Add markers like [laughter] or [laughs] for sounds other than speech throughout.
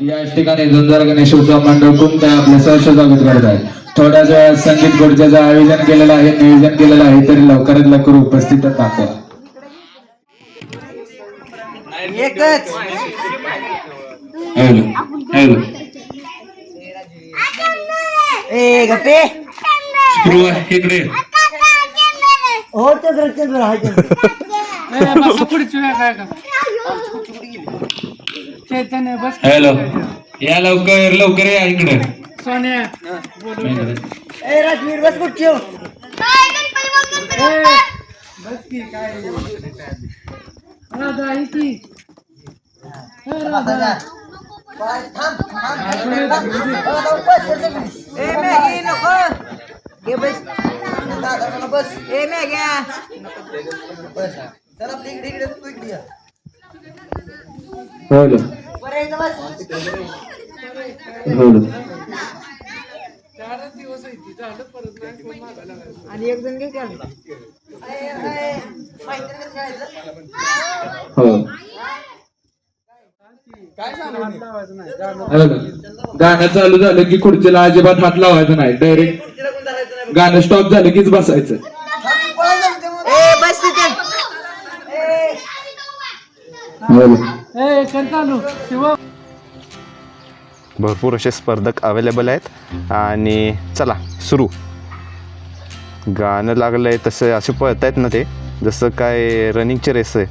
याच ठिकाणी झुंजार गणेश उत्सव मंडळ कुंभ आपले सहर्ष स्वागत करत आहे. थोड्याच वेळात संगीत खुर्च्याचं आयोजन केलेलं आहे नियोजन केलेलं आहे तरी लवकरात लवकर उपस्थित दाखवा. इकडे. हो चंद्र चंद्र हाय चैतन्य बस. हॅलो. या लवकर लवकर या इकडे. सोन्या ए राजवीर बस कुठची बस की काय राधा इथे. ए राधा. ए मॅगी नको. घे बस. दादा बस. ए मॅग्या. बस चल इकडे तू इकडे हो गाणं चालू झालं की खुर्चीला अजिबात हात लावायचं नाही. डायरेक्ट. गाणं स्टॉप झालं कीच बसायचं. बस ए भरपूर असे स्पर्धक अवेलेबल आहेत. आणि चला सुरू. गाणं लागलं आहे तसं असे पळत आहेत ना ते. जसं काय रनिंगचे रेस आहे.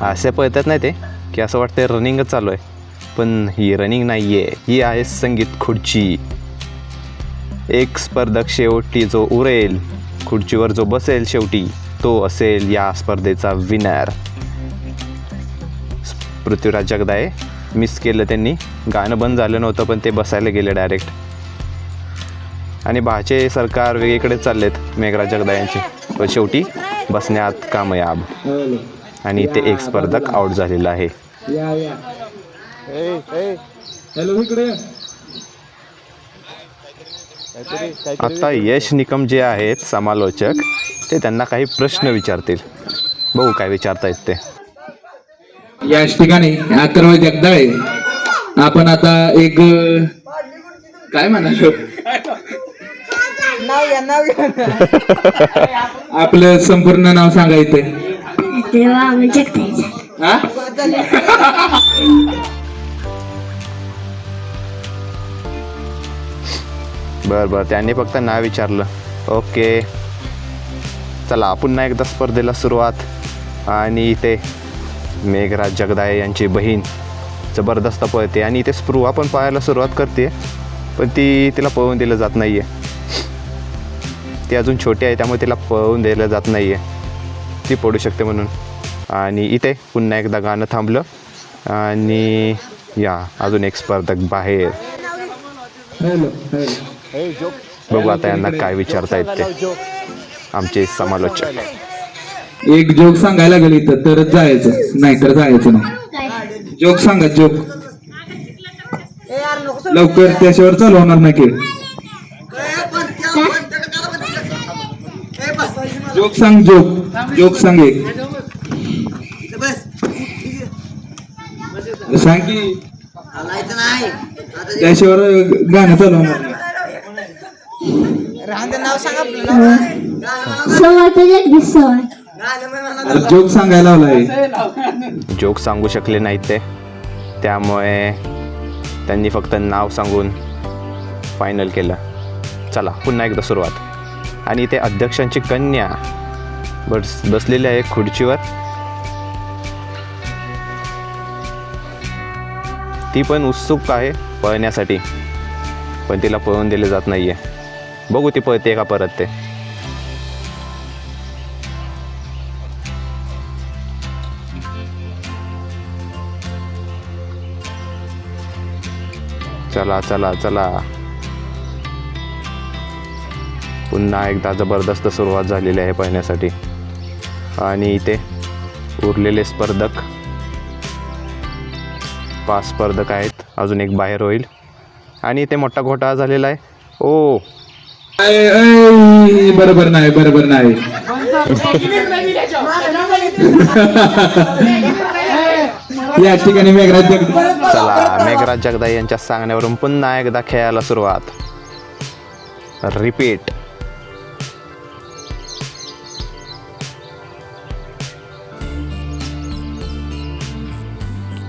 असे पळतात नाही ते की असं वाटतं रनिंगच चालू आहे. पण ही रनिंग नाही आहे ही आहे संगीत खुर्ची. एक स्पर्धक शेवटी जो उरेल खुर्चीवर जो बसेल शेवटी तो असेल या स्पर्धेचा विनर पृथ्वीराज जगदाय मिस केलं त्यांनी. गाणं बंद झालं नव्हतं पण ते बसायला गेले डायरेक्ट आणि भाचे सरकार वेगळीकडे चाललेत मेघराज जगदाय यांचे पण शेवटी बसण्यात कामयाब. आणि इथे एक स्पर्धक आउट झालेला आहे. या या. हॅलो इकडे. या. आता यश निकम जे आहेत समालोचक ते त्यांना काही प्रश्न विचारतील. बघू काय विचारतायत ते. याच ठिकाणी अथर्व जगदाळे. आपण आता एक काय म्हणालो? आपलं संपूर्ण नाव हा? बरं बरं. त्यांनी फक्त नाव विचारलं. ओके. चला पुन्हा एकदा स्पर्धेला सुरुवात. आणि इथे मेघराज जगदाळे यांची बहीण जबरदस्त पळते आणि इथे स्प्रू पण पाहायला सुरुवात करते पण ती तिला पळवून दिलं जात नाही आहे ती अजून छोटी आहे त्यामुळे तिला पळवून दिलं जात नाही आहे ती पडू शकते म्हणून. आणि इथे पुन्हा एकदा गाणं थांबलं. आणि या अजून एक स्पर्धक बाहेर. बघू आता यांना काय विचारता ते आमचे समालोचक. एक जोक सांगायला लागेल इथं तरच जायचं. नाही तर जायचं नाही. जोक सांगा जोक. लवकर त्याच्यावर चालू होणार नाही खेळ. जोक सांग जोक. जोक सांग एक. इथं बस. सांग की. त्याशिवाय गाणं चालू होणार नाव सांग आपलं जोक सांगायला लावलाय. जोक सांगू शकले नाहीत ते. त्यामुळे त्यांनी फक्त नाव सांगून फायनल केलं. चला पुन्हा एकदा सुरुवात. आणि इथे अध्यक्षांची कन्या बस बसलेली आहे खुर्चीवर. ती पण उत्सुक आहे पळण्यासाठी. पण तिला पळून दिले जात नाही आहे बघू ती पळते का परत ते. चला चला चला. पुन्हा एकदा जबरदस्त सुरुवात झालेली आहे पळण्यासाठी आणि इथे उरलेले स्पर्धक. पाच स्पर्धक आहेत अजून एक बाहेर होईल. आणि इथे मोठा घोटाळा झालेला आहे. ओ. बरोबर नाही बरोबर नाही. [laughs] [laughs] या ठिकाणी मेघराज जगदाळे चला मेघराज जगदाई यांच्या सांगण्यावरून पुन्हा एकदा खेळायला सुरुवात. रिपीट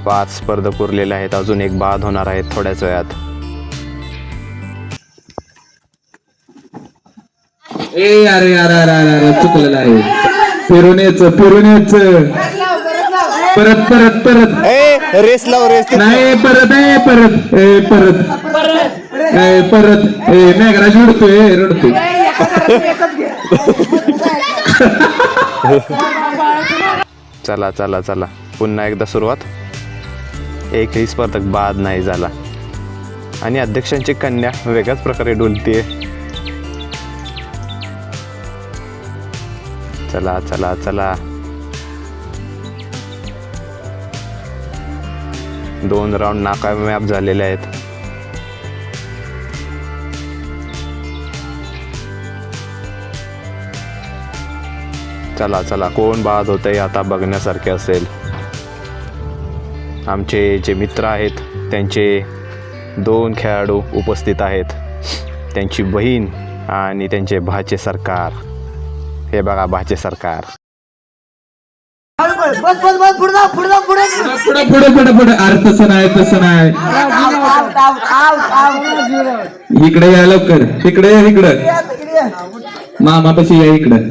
पाच स्पर्धक उरलेले आहेत अजून एक बाद होणार आहेत थोड्याच वेळात. ए अरे अरे अरे अरे अरे चुकलेलं आहे. फिरून यायचं फिरून यायचं परत परत परत. ए रेस लाव रेस नाही परत आहे परत ए परत. ए परत. ए मेघराज रडतोय रडतोय. चला चला चला. पुन्हा एकदा सुरुवात. एकही स्पर्धक बाद नाही झाला. आणि अध्यक्षांची कन्या वेगळ्याच प्रकारे डुलतीये. चला चला चला. दोन राऊंड नाकामयाब झालेले आहेत. चला चला कोण बाद होतंय आता बघण्यासारखे असेल. आमचे जे मित्र आहेत त्यांचे दोन खेळाडू उपस्थित आहेत. त्यांची बहीण आणि त्यांचे भाचे सरकार. हे बघा भाचे सरकार. बस बस बस पुढे जा पुढे जा पुढे पुढे पुढे पुढे पुढे अरे तसं नाही तसं नाही. इकडे या लवकर. इकडे या इकडं. मामापाशी या इकडं.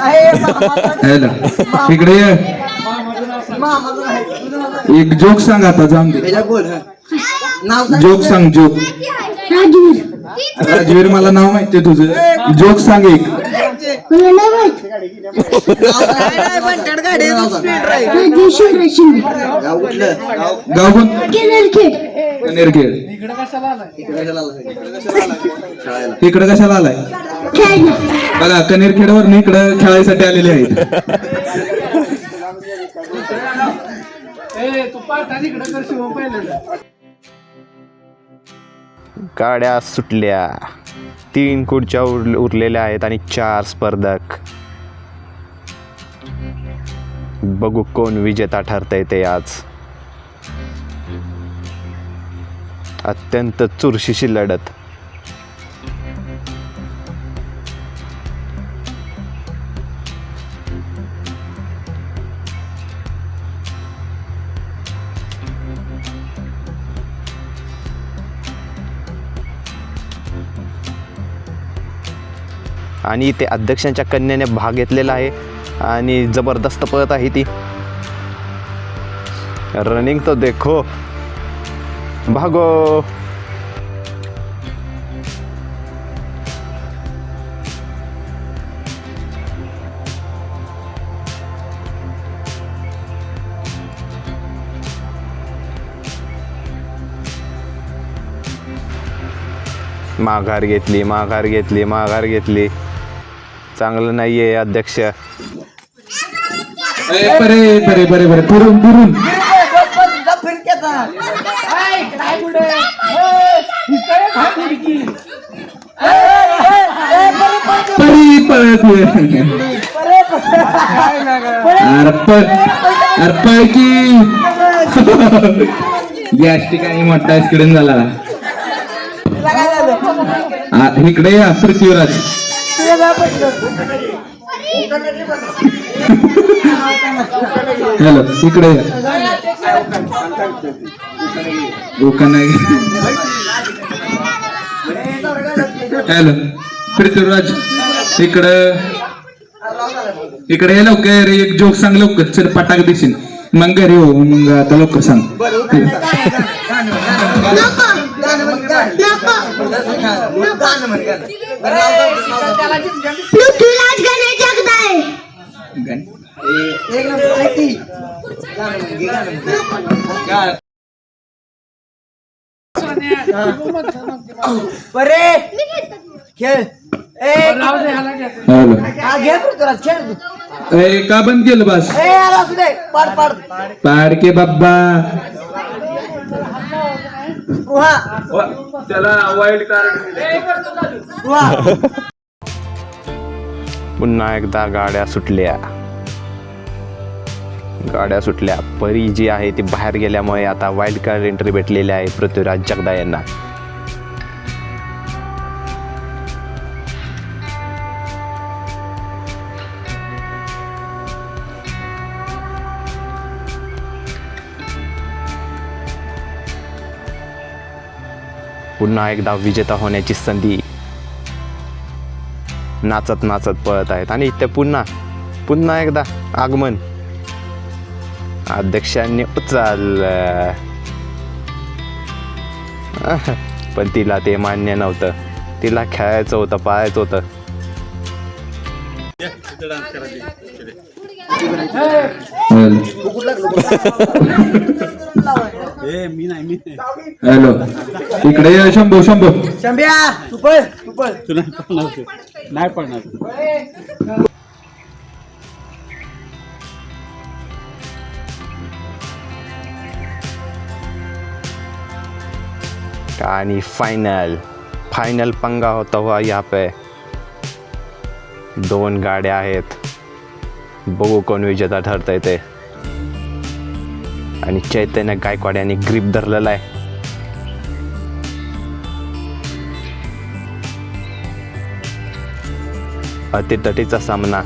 नाही इकडे ये. एक जोक सांग आता जाऊन दे. जोक सांग जोक. राजवीर. राजवीर मला नाव माहितीये तुझं. जोक सांग एक. मला कनेरखेड इकडे कशाला आलाय बघा कनेरखेडवर इकडं खेळायसाठी आलेले आहेत गाड्या सुटल्या. तीन खुर्च्या उर उरलेल्या आहेत आणि चार स्पर्धक. बघू कोण विजेता ठरतंय ते आज. अत्यंत चुरशीशी लढत. आणि ते अध्यक्षांच्या कन्याने भाग घेतलेला आहे आणि जबरदस्त पळत आहे ती. रनिंग तो देखो. भागो. माघार घेतली माघार घेतली माघार घेतली. चांगलं नाहीये अध्यक्ष. बरे बरे बरे बरे पुरून पुरून. इकडे अरे अरे की. गॅस ठिकाणी मोठा ऍक्सिडेंट झाला. इकडे या पृथ्वीराज. पटकन. हॅलो इकडे हॅलो पृथ्वीराज इकडं इकडे ये लवकर एक जोक सांग लवकर चल पटाक दिसेल मग घरी हो मग आता लवकर सांग. गाणं. पृथ्वीराज जगदाळे एक नंबर आहे ती. बरे खेळ ए हा, घे पृथ्वीराज खेळ तू ए का बंद केलं बस ए यार असू दे पाड पाड पाडके बाब्बा स्पृहा त्याला वाईल्ड कार्ड स्पृहा पुन्हा एकदा गाड्या सुटल्या. गाड्या सुटल्या. परी जी आहे ती बाहेर गेल्यामुळे आता वाईल्ड कार्ड एंट्री भेटलेली आहे पृथ्वीराज जगदा यांना. पुन्हा एकदा विजेता होण्याची संधी नाचत नाचत पळत आहेत. आणि ते पुन्हा पुन्हा एकदा आगमन. अध्यक्षांनी उचल [laughs] पण तिला ते मान्य नव्हतं. तिला खेळायचं होतं पाळायचं होतं. हॅलो. इकडे ये शंभू शंभू. शंभ्या तू पळ तू पळ. तुला पडणार नाही पडणार आणि फायनल फायनल पंगा होता हुआ यहाँ पे. दोन गाड्या आहेत. बघू कोण विजेता ठरतंय ते. आणि चैतन्य गायकवाड यांनी ग्रीप धरलेला आहे. अतितटीचा सामना.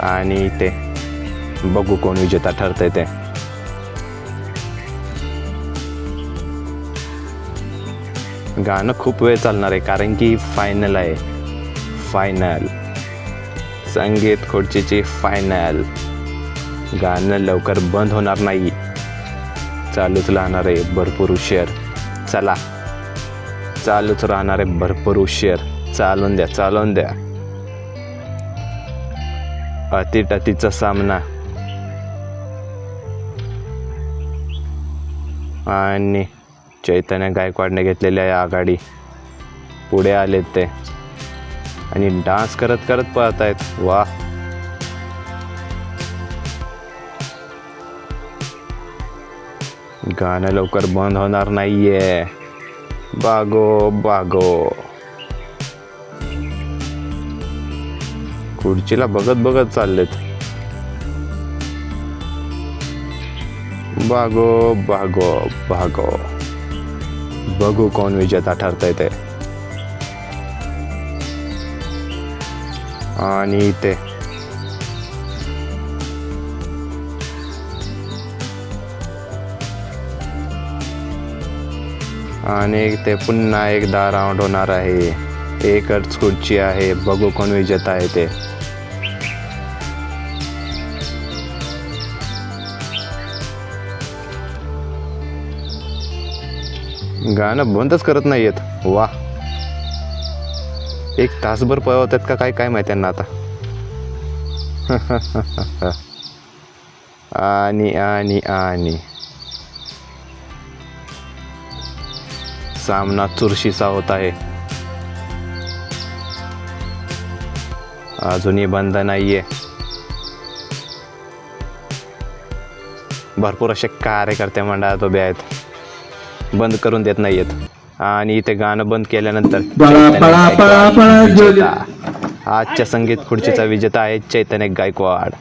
आणि ते बघू कोण विजेता ठरतंय ते. गाणं खूप वेळ चालणार आहे कारण की फायनल आहे. फायनल संगीत खुर्चीची फायनल गाणं लवकर बंद होणार नाही. चालूच राहणार आहे भरपूर उशीर. चला. चालूच राहणार आहे भरपूर उशीर. चालून द्या चालून द्या. अतिटतीचा सामना. आणि चैतन्य गायकवाडने घेतलेली आहे आघाडी. पुढे आलेत ते. आणि डान्स करत करत पळत आहेत वा गाणं लवकर बंद होणार नाहीये. बागो बागो. खुर्चीला बघत बघत चाललेत. बागो बागो बागो. बघू कोण विजेता ठरतंय ते. आणि ते आणि ते पुन्हा एकदा राऊंड होणार आहे. एकच खुर्ची आहे. बघू कोण विजेता आहे ते. गाणं बंदच करत नाही आहेत वा एक तासभर पळवतात का? काय काय माहिती त्यांना आता. [laughs] आणि आणि आणि. सामना चुरशीचा होत आहे अजूनही बंद नाहीये भरपूर असे कार्यकर्ते मंडळात उभे आहेत बंद करून देत नाहीयेत आणि इथे गाणं बंद केल्यानंतर. आजच्या संगीत खुर्चीचा विजेता आहे चैतन्य गायकवाड